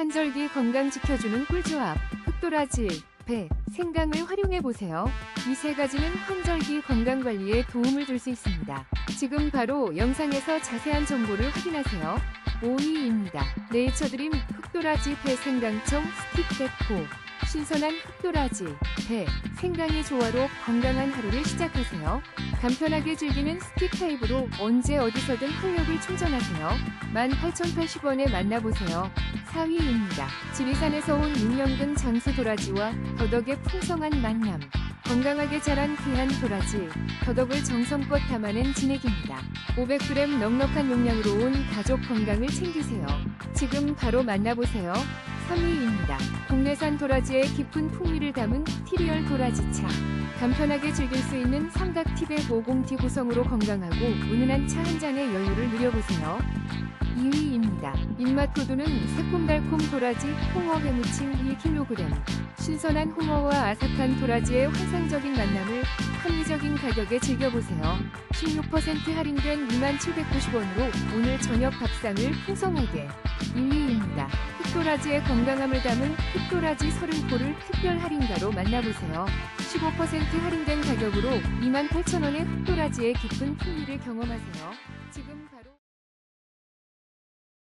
환절기 건강 지켜주는 꿀조합, 흑도라지, 배, 생강을 활용해 보세요. 이 세 가지는 환절기 건강 관리에 도움을 줄 수 있습니다. 지금 바로 영상에서 자세한 정보를 확인하세요. 5위입니다. 네이처드림 흑도라지 배 생강청 스틱 백호 신선한 흑도라지, 배, 생강의 조화로 건강한 하루를 시작하세요. 간편하게 즐기는 스틱 타입으로 언제 어디서든 활력을 충전하세요. 18,080원에 만나보세요. 4위입니다. 지리산에서 온 6년근 장수 도라지와 더덕의 풍성한 만남. 건강하게 자란 귀한 도라지, 더덕을 정성껏 담아낸 진액입니다. 500g 넉넉한 용량으로 온 가족 건강을 챙기세요. 지금 바로 만나보세요. 3위입니다. 국내산 도라지의 깊은 풍미를 담은 티리얼 도라지차. 간편하게 즐길 수 있는 삼각티백 50T 구성으로 건강하고 은은한 차 한 잔의 여유를 누려보세요. 2위입니다. 입맛 돋우는 새콤달콤 도라지 홍어 회무침 1kg. 신선한 홍어와 아삭한 도라지의 환상적인 만남을 합리적인 가격에 즐겨보세요. 16% 할인된 2790원으로 오늘 저녁 밥상을 풍성하게. 1위입니다. 흑도라지의 건강함을 담은 흑도라지 30포를 특별 할인가로 만나보세요. 15% 할인된 가격으로 28,000원의 흑도라지의 깊은 풍미를 경험하세요. 지금 바로